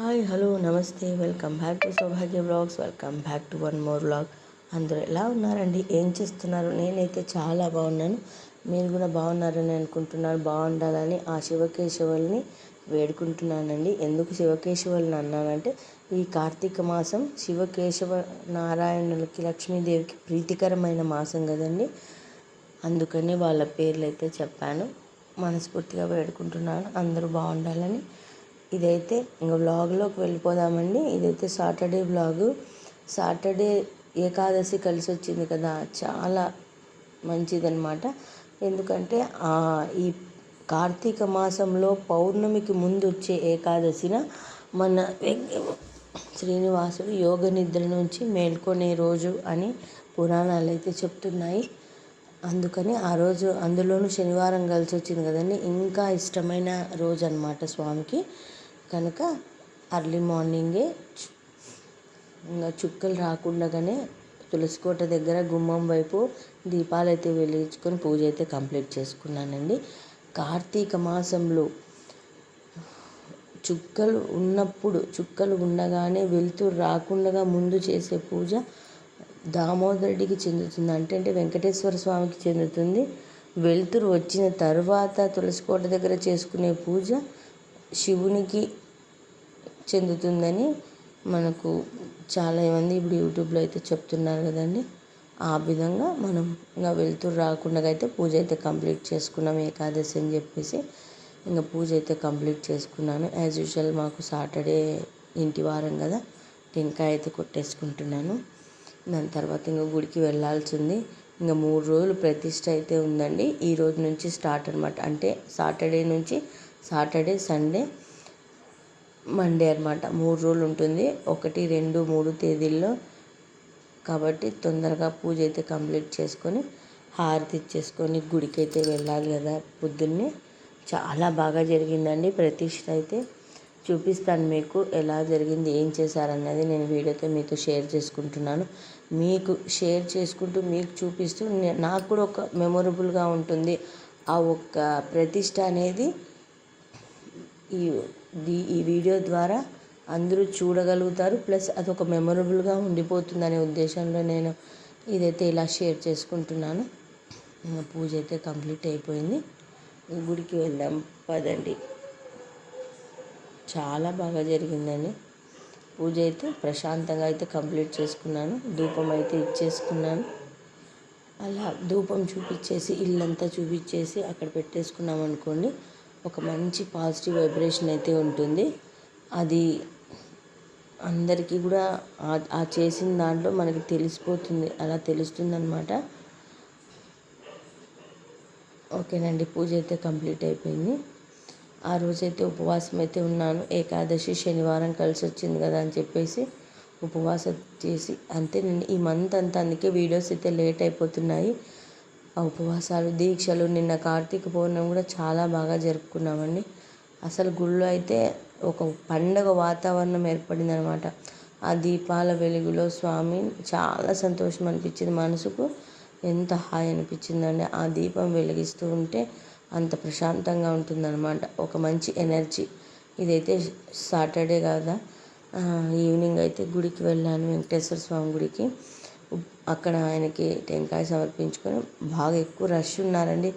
Hi hello నమస్తే welcome back to Saubhagya blogs welcome back to one more blog అందరూ ఎలా ఉన్నారండి? ఏం చేస్తున్నారు? నేనైతే చాలా బాగున్నాను. మీరు కూడా బాగున్నారని అనుకుంటున్నాను. బాగుండాలని ఆ శివకేశవుల్ని వేడుకుంటున్నానండి. ఎందుకు శివకేశవుల్ని అన్నానంటే ఈ కార్తీక మాసం శివకేశవ నారాయణులకి లక్ష్మీదేవికి ప్రీతికరమైన మాసం కదండి. అందుకని వాళ్ళ పేర్లు అయితే చెప్పాను. మనస్ఫూర్తిగా వేడుకుంటున్నాను. అందరూ బాగుండాలని ఇదైతే ఇంక వ్లాగ్లోకి వెళ్ళిపోదామండి. ఇదైతే సాటర్డే వ్లాగు. సాటర్డే ఏకాదశి కలిసి వచ్చింది కదా చాలా మంచిదన్నమాట. ఎందుకంటే ఈ కార్తీక మాసంలో పౌర్ణమికి ముందు వచ్చే ఏకాదశిన మన శ్రీనివాసుడు యోగ నిద్ర నుంచి మేల్కొనే రోజు అని పురాణాలు అయితే చెప్తున్నాయి. అందుకని ఆ రోజు అందులోనూ శనివారం కలిసి వచ్చింది కదండి. ఇంకా ఇష్టమైన రోజు అనమాట స్వామికి. కనుక అర్లీ మార్నింగే ఇంకా చుక్కలు రాకుండానే తులసికోట దగ్గర గుమ్మం వైపు దీపాలు అయితే వెలిగించుకొని పూజ అయితే కంప్లీట్ చేసుకున్నానండి. కార్తీక మాసంలో చుక్కలు ఉన్నప్పుడు చుక్కలు ఉండగానే వెళ్తూ రాకుండా ముందు చేసే పూజ దామోదరుడికి చెందుతుంది. అంటే అంటే వెంకటేశ్వర స్వామికి చెందుతుంది. వెలుతురు వచ్చిన తర్వాత తులసికోట దగ్గర చేసుకునే పూజ శివునికి చెందుతుందని మనకు చాలా మంది ఇప్పుడు యూట్యూబ్లో అయితే చెప్తున్నారు కదండి. ఆ విధంగా మనం ఇంకా వెళ్తురు రాకుండా అయితే పూజ అయితే కంప్లీట్ చేసుకున్నాం ఏకాదశి అని చెప్పేసి. ఇంకా పూజ అయితే కంప్లీట్ చేసుకున్నాను. యాజ్ యూజువల్ మాకు సాటర్డే ఇంటి వారం కదా టెంకాయ అయితే కొట్టేసుకుంటున్నాను. దాని తర్వాత ఇంకా గుడికి వెళ్ళాల్సి ఉంది. ఇంకా మూడు రోజులు ప్రతిష్ట అయితే ఉందండి. ఈ రోజు నుంచి స్టార్ట్ అనమాట అంటే సాటర్డే నుంచి సాటర్డే సండే మండే అనమాట మూడు రోజులు ఉంటుంది. ఒకటి రెండు మూడు తేదీల్లో కాబట్టి తొందరగా పూజ అయితే కంప్లీట్ చేసుకొని హారతి ఇచ్చేసుకొని గుడికి అయితే వెళ్ళాలి కదా పొద్దున్నే. చాలా బాగా జరిగిందండి ప్రతిష్ట అయితే. చూపిస్తాను మీకు ఎలా జరిగింది ఏం చేశారన్నది నేను వీడియోతో మీతో షేర్ చేసుకుంటున్నాను. మీకు షేర్ చేసుకుంటూ మీకు చూపిస్తూ నాకు కూడా ఒక మెమొరబుల్గా ఉంటుంది. ఆ ఒక్క ప్రతిష్ట అనేది ఈ ఈ వీడియో ద్వారా అందరూ చూడగలుగుతారు. ప్లస్ అదొక మెమొరబుల్గా ఉండిపోతుందనే ఉద్దేశంలో నేను ఇదైతే ఇలా షేర్ చేసుకుంటున్నాను. పూజ అయితే కంప్లీట్ అయిపోయింది. గుడికి వెళ్దాం. పదండి. చాలా బాగా జరిగిందండి. పూజ అయితే ప్రశాంతంగా అయితే కంప్లీట్ చేసుకున్నాను. ధూపం అయితే ఇచ్చేసుకున్నాను. అలా ధూపం చూపించేసి ఇల్లంతా చూపించేసి అక్కడ పెట్టేసుకున్నాం అనుకోండి ఒక మంచి పాజిటివ్ వైబ్రేషన్ అయితే ఉంటుంది. అది అందరికీ కూడా ఆ చేసిన దాంట్లో మనకి తెలిసిపోతుంది అలా తెలుస్తుంది అనమాట ఓకేనండి పూజ అయితే కంప్లీట్ అయిపోయింది. ఆ రోజైతే ఉపవాసం అయితే ఉన్నాను. ఏకాదశి శనివారం కలిసి వచ్చింది కదా అని చెప్పేసి ఉపవాసం చేసి అంతే. నేను ఈ మంత్ అంతా అందుకే వీడియోస్ అయితే లేట్ అయిపోతున్నాయి. ఉపవాసాలు దీక్షలు నిన్న కార్తీక పౌర్ణమి కూడా చాలా బాగా జరుపుకున్నామండి. అసలు గుళ్ళో అయితే ఒక పండగ వాతావరణం ఏర్పడింది అనమాట ఆ దీపాల వెలుగులో స్వామి చాలా సంతోషం అనిపించింది మనసుకు. ఎంత హాయి అనిపించిందండి. ఆ దీపం వెలిగిస్తూ ఉంటే అంత ప్రశాంతంగా ఉంటుందన్నమాట ఒక మంచి ఎనర్జీ. ఇదైతే సాటర్డే కదా. ఈవినింగ్ అయితే గుడికి వెళ్ళాను వెంకటేశ్వర స్వామి గుడికి. అక్కడ ఆయనకి టెంకాయ సమర్పించుకొని బాగా ఎక్కువ రష్ ఉన్నారండి.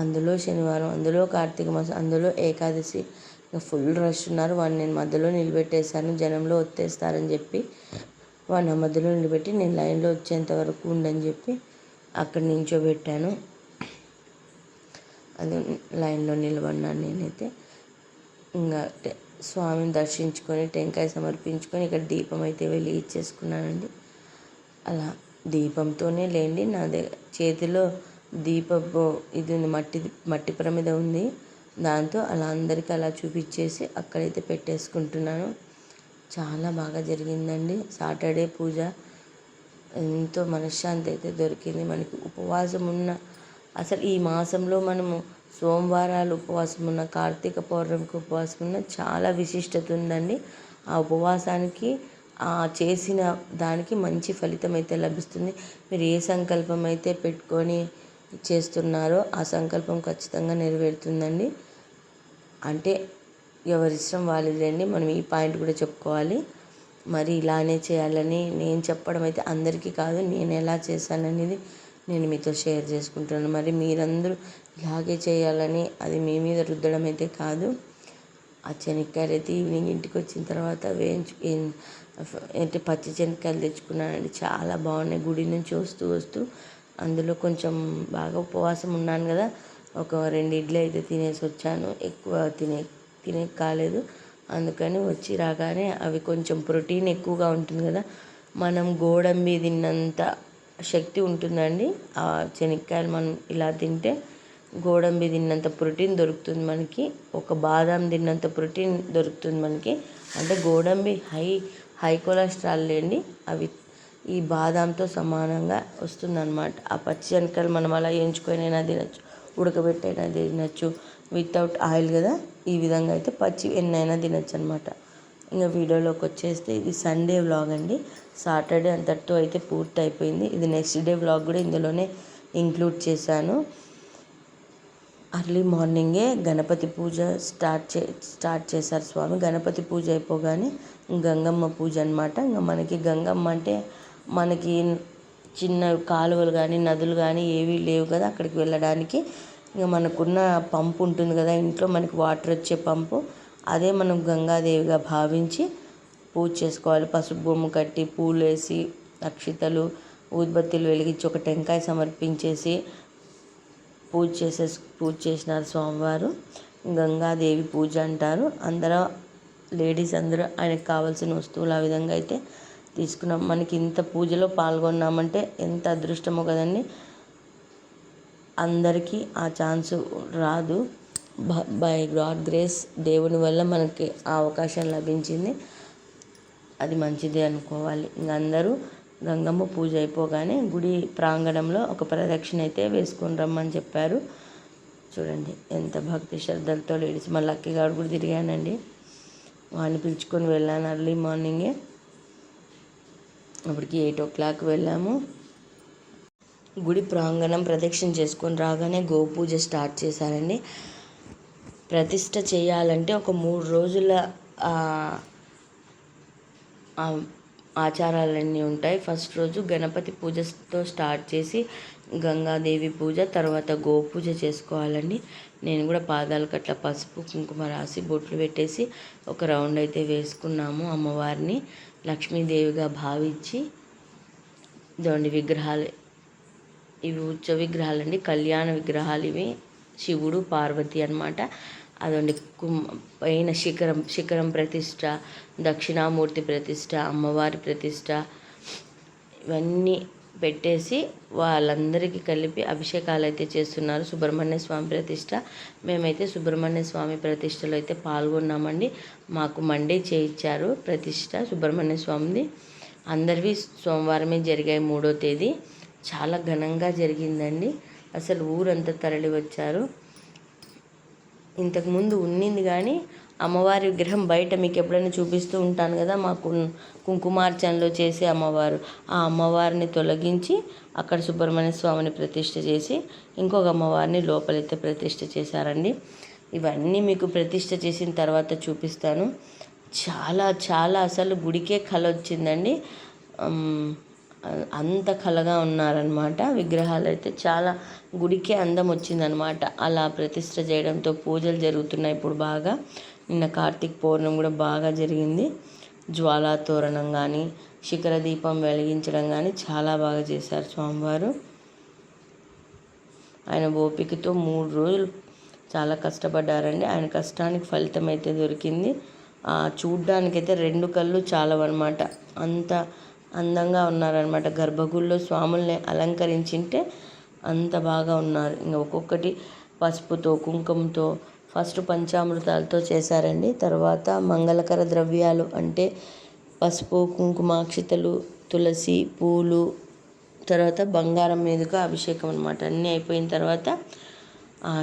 అందులో శనివారం అందులో కార్తీక మాసం అందులో ఏకాదశి. ఫుల్ రష్ ఉన్నారు. వాడిని నేను మధ్యలో నిలబెట్టేశాను. జనంలో వచ్చేస్తారని చెప్పి వాడిని మధ్యలో నిలబెట్టి నేను లైన్లో వచ్చేంత వరకు ఉండని చెప్పి అక్కడ నించోబెట్టాను. అది లైన్లో నిలబడినాను నేనైతే. ఇంకా స్వామిని దర్శించుకొని టెంకాయ సమర్పించుకొని ఇక్కడ దీపం అయితే వెళ్ళి ఇచ్చేసుకున్నానండి అలా దీపంతోనే లేండి. నా దగ్గర చేతిలో దీపపు ఇది మట్టి మట్టి ప్రమిద ఉంది. దాంతో అలా అందరికీ అలా చూపించేసి అక్కడైతే పెట్టేసుకుంటున్నాను. చాలా బాగా జరిగిందండి. సాటర్డే పూజ. ఎంతో మనశ్శాంతి అయితే దొరికింది. మనకి ఉపవాసం ఉన్న అసలు ఈ మాసంలో మనము సోమవారాలు ఉపవాసం ఉన్న కార్తీక పౌర్ణమికి ఉపవాసం ఉన్న చాలా విశిష్టత ఉందండి. ఆ ఉపవాసానికి చేసిన దానికి మంచి ఫలితం అయితే లభిస్తుంది. మీరు ఏ సంకల్పం అయితే పెట్టుకొని చేస్తున్నారో ఆ సంకల్పం ఖచ్చితంగా నెరవేరుతుందండి. అంటే ఎవరి ఇష్టం వాళ్ళదండి మనం ఈ పాయింట్ కూడా చెప్పుకోవాలి. మరి ఇలానే చేయాలని నేను చెప్పడం అయితే అందరికీ కాదు నేను ఎలా చేశాననేది నేను మీతో షేర్ చేసుకుంటున్నాను. మరి మీరందరూ ఇలాగే చేయాలని అది మీ మీద రుద్దడం అయితే కాదు. ఆ శనక్కాయలు అయితే ఈవినింగ్ ఇంటికి వచ్చిన తర్వాత వేయించు ఏంటి పచ్చి శనక్కాయలు తెచ్చుకున్నానండి. చాలా బాగున్నాయి. గుడి నుంచి వస్తూ వస్తూ అందులో కొంచెం బాగా ఉపవాసం ఉన్నాను కదా. ఒక రెండు ఇడ్లీ అయితే తినేసి వచ్చాను. ఎక్కువ తినే తినే కాలేదు. అందుకని వచ్చి రాగానే అవి కొంచెం ప్రోటీన్ ఎక్కువగా ఉంటుంది కదా. మనం గోడంబి తిన్నంత శక్తి ఉంటుందండి. ఆ శనక్కాయలు మనం ఇలా తింటే గోడంబి తిన్నంత ప్రోటీన్ దొరుకుతుంది మనకి. ఒక బాదం తిన్నంత ప్రోటీన్ దొరుకుతుంది మనకి. అంటే గోడంబి హై హై కొలెస్ట్రాల్ లేండి అవి ఈ బాదంతో సమానంగా వస్తుందన్నమాట. ఆ పచ్చి శనగలు మనం అలా ఎంచుకొనైనా తినచ్చు ఉడకబెట్టైనా తినచ్చు వితౌట్ ఆయిల్ కదా? ఈ విధంగా అయితే పచ్చి ఎన్నైనా తినచ్చు అనమాట ఇంకా వీడియోలోకి వచ్చేస్తే ఇది సండే వ్లాగ్ అండి. సాటర్డే అంతటితో అయితే పూర్తి అయిపోయింది ఇది నెక్స్ట్ డే వ్లాగ్ కూడా ఇందులోనే ఇంక్లూడ్ చేశాను. అర్లీ మార్నింగే గణపతి పూజ స్టార్ట్ చే స్టార్ట్ చేశారు స్వామి. గణపతి పూజ అయిపోగానే గంగమ్మ పూజ అనమాట ఇంకా మనకి గంగమ్మ అంటే మనకి చిన్న కాలువలు కానీ నదులు కానీ ఏవీ లేవు కదా అక్కడికి వెళ్ళడానికి. ఇంకా మనకున్న పంపు ఉంటుంది కదా ఇంట్లో మనకి వాటర్ వచ్చే పంపు. అదే మనం గంగాదేవిగా భావించి పూజ చేసుకోవాలి. పసుపు బొమ్మ కట్టి పూలు వేసి అక్షితలు ఊద్బత్తీలు వెలిగించి ఒక టెంకాయ సమర్పించేసి పూజ చేసే పూజ చేసినారు స్వామివారు. గంగాదేవి పూజ అంటారు. అందరూ లేడీస్ అందరూ ఆయనకు కావాల్సిన వస్తువులు ఆ విధంగా అయితే తీసుకున్నాం. మనకి ఇంత పూజలో పాల్గొన్నామంటే ఎంత అదృష్టమో కదండి. అందరికీ ఆ ఛాన్స్ రాదు. బై గాడ్ గ్రేస్ దేవుని వల్ల మనకి ఆ అవకాశం లభించింది. అది మంచిదే అనుకోవాలి. ఇంక అందరూ గంగమ్మ పూజ అయిపోగానే గుడి ప్రాంగణంలో ఒక ప్రదక్షిణ అయితే వేసుకొని రమ్మని చెప్పారు. చూడండి ఎంత భక్తి శ్రద్ధలతో లేడీస్ మళ్ళీ అక్కగాడు కూడా తిరిగానండి. వాడిని పిలుచుకొని వెళ్ళాను అర్లీ మార్నింగే అప్పటికి ఎయిట్ ఓ క్లాక్ వెళ్ళాము. గుడి ప్రాంగణం ప్రదక్షిణ చేసుకొని రాగానే గోపూజ స్టార్ట్ చేశారండి. ప్రతిష్ట చేయాలంటే ఒక మూడు రోజుల ఆచారాలన్నీ ఉంటాయి. ఫస్ట్ రోజు గణపతి పూజతో స్టార్ట్ చేసి గంగాదేవి పూజ తర్వాత గోపూజ చేసుకోవాలండి. నేను కూడా పాదాలకు అట్లా పసుపు కుంకుమ రాసి బొట్లు పెట్టేసి ఒక రౌండ్ అయితే వేసుకున్నాము అమ్మవారిని. లక్ష్మీదేవిగా భావించి దోండి విగ్రహాలు. ఇవి ఉత్సవ విగ్రహాలండి. కళ్యాణ విగ్రహాలు ఇవి. శివుడు పార్వతి అనమాట అదండి కుం పైన శిఖరం శిఖరం ప్రతిష్ట దక్షిణామూర్తి ప్రతిష్ట అమ్మవారి ప్రతిష్ట ఇవన్నీ పెట్టేసి వాళ్ళందరికీ కలిపి అభిషేకాలు అయితే చేస్తున్నారు. సుబ్రహ్మణ్య స్వామి ప్రతిష్ట. మేమైతే సుబ్రహ్మణ్య స్వామి ప్రతిష్టలో అయితే పాల్గొన్నామండి. మాకు మండే చేయించారు ప్రతిష్ట సుబ్రహ్మణ్య స్వామిది. అందరివి సోమవారమే జరిగాయి మూడో తేదీ. చాలా ఘనంగా జరిగిందండి. అసలు ఊరంతా తరలి వచ్చారు ఇంతకుముందు ఉన్నింది కానీ అమ్మవారి విగ్రహం బయట మీకు ఎప్పుడైనా చూపిస్తూ ఉంటాను కదా మాకు కుంకుమార్చనలో చేసే అమ్మవారు. ఆ అమ్మవారిని తొలగించి అక్కడ సుబ్రహ్మణ్య స్వామిని ప్రతిష్ఠ చేసి ఇంకొక అమ్మవారిని లోపలైతే ప్రతిష్ఠ చేశారండి. ఇవన్నీ మీకు ప్రతిష్ఠ చేసిన తర్వాత చూపిస్తాను. చాలా చాలా అసలు గుడికే కళ వచ్చిందండి. అంత కళగా ఉన్నారనమాట విగ్రహాలు అయితే చాలా గుడికే అందం వచ్చిందనమాట అలా ప్రతిష్ట చేయడంతో పూజలు జరుగుతున్నాయి ఇప్పుడు బాగా. నిన్న కార్తీక పౌర్ణమి కూడా బాగా జరిగింది. జ్వాలా తోరణం కానీ శిఖర దీపం వెలిగించడం కానీ చాలా బాగా చేశారు స్వామివారు. ఆయన ఓపికతో మూడు రోజులు చాలా కష్టపడ్డారండి. ఆయన కష్టానికి ఫలితం అయితే దొరికింది. చూడ్డానికైతే రెండు కళ్ళు చాలవన్నమాట. అంత అందంగా ఉన్నారనమాట గర్భగుడిలో స్వాముల్ని అలంకరించింటే అంత బాగా ఉన్నారు. ఇంకా ఒక్కొక్కటి పసుపుతో కుంకుమతో ఫస్ట్ పంచామృతాలతో చేశారండి. తర్వాత మంగళకర ద్రవ్యాలు అంటే పసుపు కుంకుమ అక్షితలు తులసి పూలు తర్వాత బంగారం మీదుగా అభిషేకం అనమాట అన్నీ అయిపోయిన తర్వాత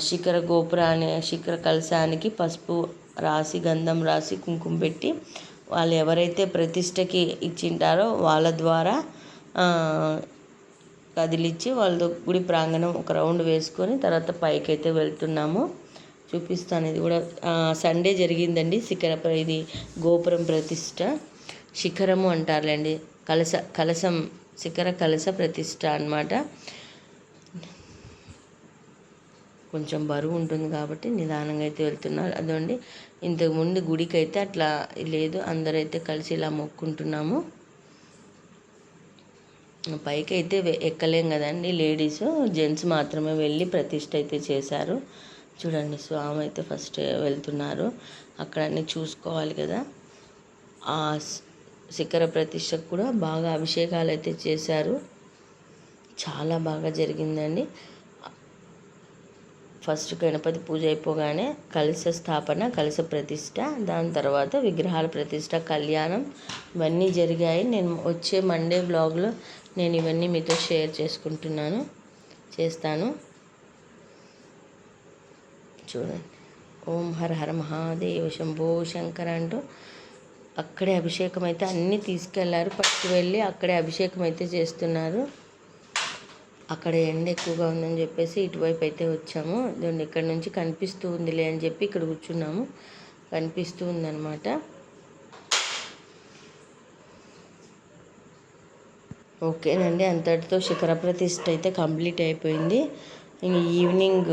శిఖర గోపురాన్ని శిఖర కలశానికి పసుపు రాసి గంధం రాసి కుంకుమ పెట్టి వాళ్ళు ఎవరైతే ప్రతిష్టకి ఇచ్చింటారో వాళ్ళ ద్వారా కదిలిచ్చి వాళ్ళ గుడి ప్రాంగణం ఒక రౌండ్ వేసుకొని తర్వాత పైకి అయితే వెళ్తున్నాము. చూపిస్తాను ఇది కూడా సండే జరిగిందండి. శిఖర ప్ర- ఇది గోపురం ప్రతిష్ట. శిఖరము అంటారులేండి. కలస కలసం శిఖర కలస ప్రతిష్ట అనమాట కొంచెం బరువు ఉంటుంది కాబట్టి నిదానంగా అయితే వెళ్తున్నారు. అదండి ఇంతకుముందు గుడికి అయితే అట్లా లేదు. అందరైతే కలిసి ఇలా మొక్కుంటున్నాము. పైకి అయితే ఎక్కలేం కదండి లేడీస్. జెంట్స్ మాత్రమే వెళ్ళి ప్రతిష్ట అయితే చేశారు. చూడండి స్వామి అయితే ఫస్ట్ వెళ్తున్నారు. అక్కడ అన్నీ చూసుకోవాలి కదా. ఆ శిఖర ప్రతిష్టకు కూడా బాగా అభిషేకాలు అయితే చేశారు. చాలా బాగా జరిగిందండి. ఫస్ట్ గణపతి పూజ అయిపోగానే కలశ స్థాపన కలశ ప్రతిష్ట దాని తర్వాత విగ్రహాల ప్రతిష్ట కళ్యాణం ఇవన్నీ జరిగాయి. నేను వచ్చే మండే బ్లాగ్లో నేను ఇవన్నీ మీతో షేర్ చేసుకుంటున్నాను చేస్తాను. చూడండి. ఓం హర హర మహాదేవ శంభో శంకర అంటూ అక్కడే అభిషేకం అయితే అన్నీ తీసుకెళ్ళారు. పట్టుకు వెళ్ళి అక్కడే అభిషేకం అయితే చేస్తున్నారు. అక్కడ ఎండ ఎక్కువగా ఉందని చెప్పేసి ఇటువైపు అయితే వచ్చాము. దాన్ని ఇక్కడ నుంచి కనిపిస్తూ ఉందిలే అని చెప్పి ఇక్కడ కూర్చున్నాము. కనిపిస్తూ ఉందన్నమాట. ఓకేనండి అంతటితో శిఖర ప్రతిష్ట అయితే కంప్లీట్ అయిపోయింది. ఇంక ఈవినింగ్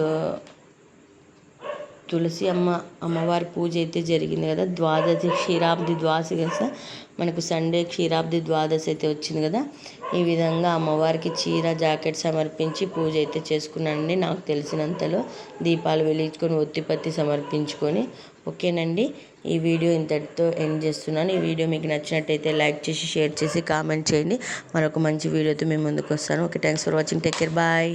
తులసి అమ్మ అమ్మవారి పూజ అయితే జరిగింది కదా. ద్వాదశి క్షీరాబ్ది ద్వాదశి కదా మనకు సండే క్షీరాబ్ది ద్వాదశి అయితే వచ్చింది కదా. ఈ విధంగా అమ్మవారికి చీర జాకెట్ సమర్పించి పూజ అయితే చేసుకున్నానండి. నాకు తెలిసినంతలో దీపాలు వెలిగించుకొని ఒత్తిపత్తి సమర్పించుకొని. ఓకేనండి. ఈ వీడియో ఇంతటితో ఎండ్ చేస్తున్నాను. ఈ వీడియో మీకు నచ్చినట్టయితే లైక్ చేసి షేర్ చేసి కామెంట్ చేయండి. మరొక మంచి వీడియోతో మేము ముందుకు వస్తాను. Okay thanks for watching. Take care. Bye.